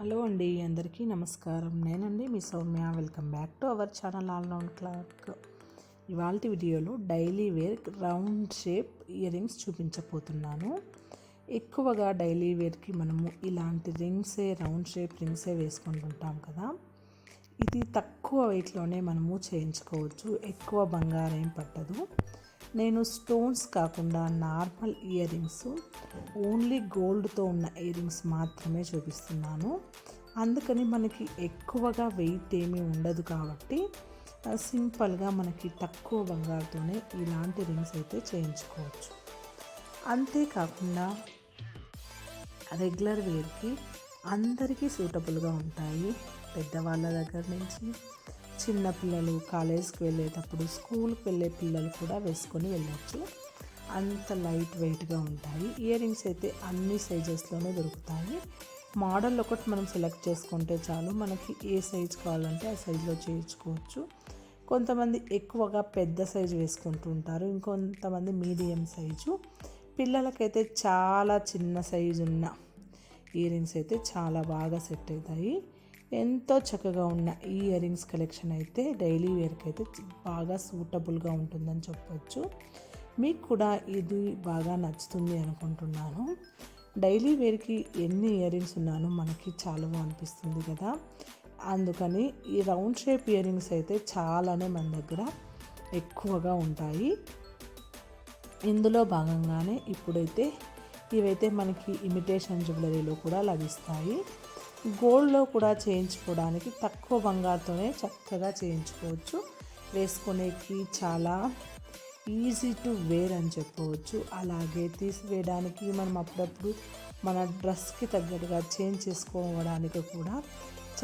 Hello అండి అందరికీ నమస్కారం. నేనండి మీ Soumya. Welcome back to our channel all round clock ఇవాళ వీడియోలో daily wear round shape earrings చూపించబోతున్నాను. ఎక్కువగా డైలీ వేర్కి మనము ఇలాంటి రింగ్సే రౌండ్ షేప్ రింగ్సే వేసుకుంటుంటాం కదా. ఇది తక్కువ వెయిట్లోనే మనము చేయించుకోవచ్చు. ఎక్కువ బంగారం ఏం పట్టదు. నేను స్టోన్స్ కాకుండా నార్మల్ ఇయర్ రింగ్స్ ఓన్లీ గోల్డ్తో ఉన్న ఇయర్ రింగ్స్ మాత్రమే చూపిస్తున్నాను. అందుకని మనకి ఎక్కువగా వెయిట్ ఏమీ ఉండదు కాబట్టి సింపుల్గా మనకి తక్కువ బంగారుతోనే ఇలాంటి రింగ్స్ అయితే చేయించుకోవచ్చు. అంతేకాకుండా రెగ్యులర్ వేర్కి అందరికీ సూటబుల్గా ఉంటాయి. పెద్దవాళ్ళ దగ్గర నుంచి చిన్నపిల్లలు కాలేజ్కి వెళ్ళేటప్పుడు స్కూల్కి వెళ్ళే పిల్లలు కూడా వేసుకొని వెళ్ళచ్చు. అంత లైట్ వెయిట్గా ఉంటాయి. ఇయర్ రింగ్స్ అయితే అన్ని సైజెస్లోనే దొరుకుతాయి. మోడల్ ఒకటి మనం సెలెక్ట్ చేసుకుంటే చాలు. మనకి ఏ సైజ్ కావాలంటే ఆ సైజులో చేయించుకోవచ్చు. కొంతమంది ఎక్కువగా పెద్ద సైజు వేసుకుంటుంటారు ఇంకొంతమంది మీడియం సైజు. పిల్లలకైతే చాలా చిన్న సైజు ఉన్న ఇయర్ రింగ్స్ అయితే చాలా బాగా సెట్ అవుతాయి. ఎంతో చక్కగా ఉన్న ఈ ఇయర్ రింగ్స్ కలెక్షన్ అయితే డైలీ వేర్కి అయితే బాగా సూటబుల్గా ఉంటుందని చెప్పొచ్చు. మీకు కూడా ఇది బాగా నచ్చుతుంది అనుకుంటున్నాను. డైలీ వేర్కి ఎన్ని ఇయర్ రింగ్స్ ఉన్నానో మనకి చాలా అనిపిస్తుంది కదా. అందుకని ఈ రౌండ్ షేప్ ఇయర్ రింగ్స్ అయితే చాలానే మన దగ్గర ఎక్కువగా ఉంటాయి. ఇందులో భాగంగానే ఇప్పుడైతే ఇవైతే మనకి ఇమిటేషన్ జ్యువెలరీలో కూడా లభిస్తాయి. గోల్డ్లో కూడా చేయించుకోవడానికి తక్కువ బంగారుతోనే చక్కగా చేయించుకోవచ్చు. వేసుకునేకి చాలా ఈజీ టు వేర్ అని చెప్పవచ్చు. అలాగే తీసివేయడానికి మనం అప్పుడప్పుడు మన డ్రెస్కి తగ్గట్టుగా చేంజ్ చేసుకోవడానికి కూడా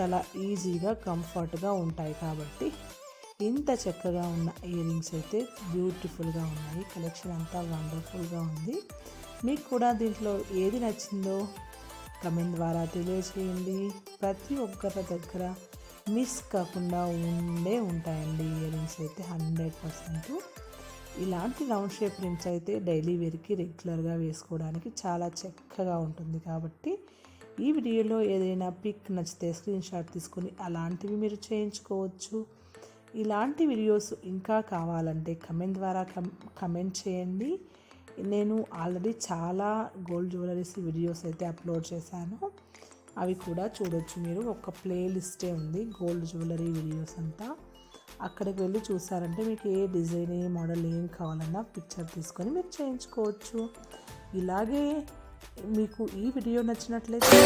చాలా ఈజీగా కంఫర్ట్గా ఉంటాయి కాబట్టి ఇంత చక్కగా ఉన్న ఇయర్ రింగ్స్ అయితే బ్యూటిఫుల్గా ఉన్నాయి. కలెక్షన్ అంతా వండర్ఫుల్గా ఉంది. మీకు కూడా దీంట్లో ఏది నచ్చిందో కమెంట్ ద్వారా తెలియచేయండి ప్రతి ఒక్కరి దగ్గర మిస్ కాకుండా ఉండే ఉంటాయండి. ఇయర్ రింగ్స్ అయితే హండ్రెడ్ పర్సెంట్ ఇలాంటి రౌండ్ షేప్ రింగ్స్ అయితే డైలీ వేర్కి రెగ్యులర్గా వేసుకోవడానికి చాలా చక్కగా ఉంటుంది కాబట్టి ఈ వీడియోలో ఏదైనా పిక్ నచ్చితే స్క్రీన్ షాట్ తీసుకుని అలాంటివి మీరు చేయించుకోవచ్చు. ఇలాంటి వీడియోస్ ఇంకా కావాలంటే కమెంట్ ద్వారా కమెంట్ చేయండి. నేను ఆల్రెడీ చాలా గోల్డ్ జ్యువెలరీస్ వీడియోస్ అయితే అప్లోడ్ చేశాను. అవి కూడా చూడొచ్చు మీరు. ఒక ప్లేలిస్టే ఉంది గోల్డ్ జ్యువెలరీ వీడియోస్ అంతా. అక్కడికి వెళ్ళి చూసారంటే మీకు ఏ డిజైన్ ఏ మోడల్ ఏం కావాలన్నా పిక్చర్ తీసుకొని మీరు చేయించుకోవచ్చు. ఇలాగే మీకు ఈ వీడియో నచ్చినట్లయితే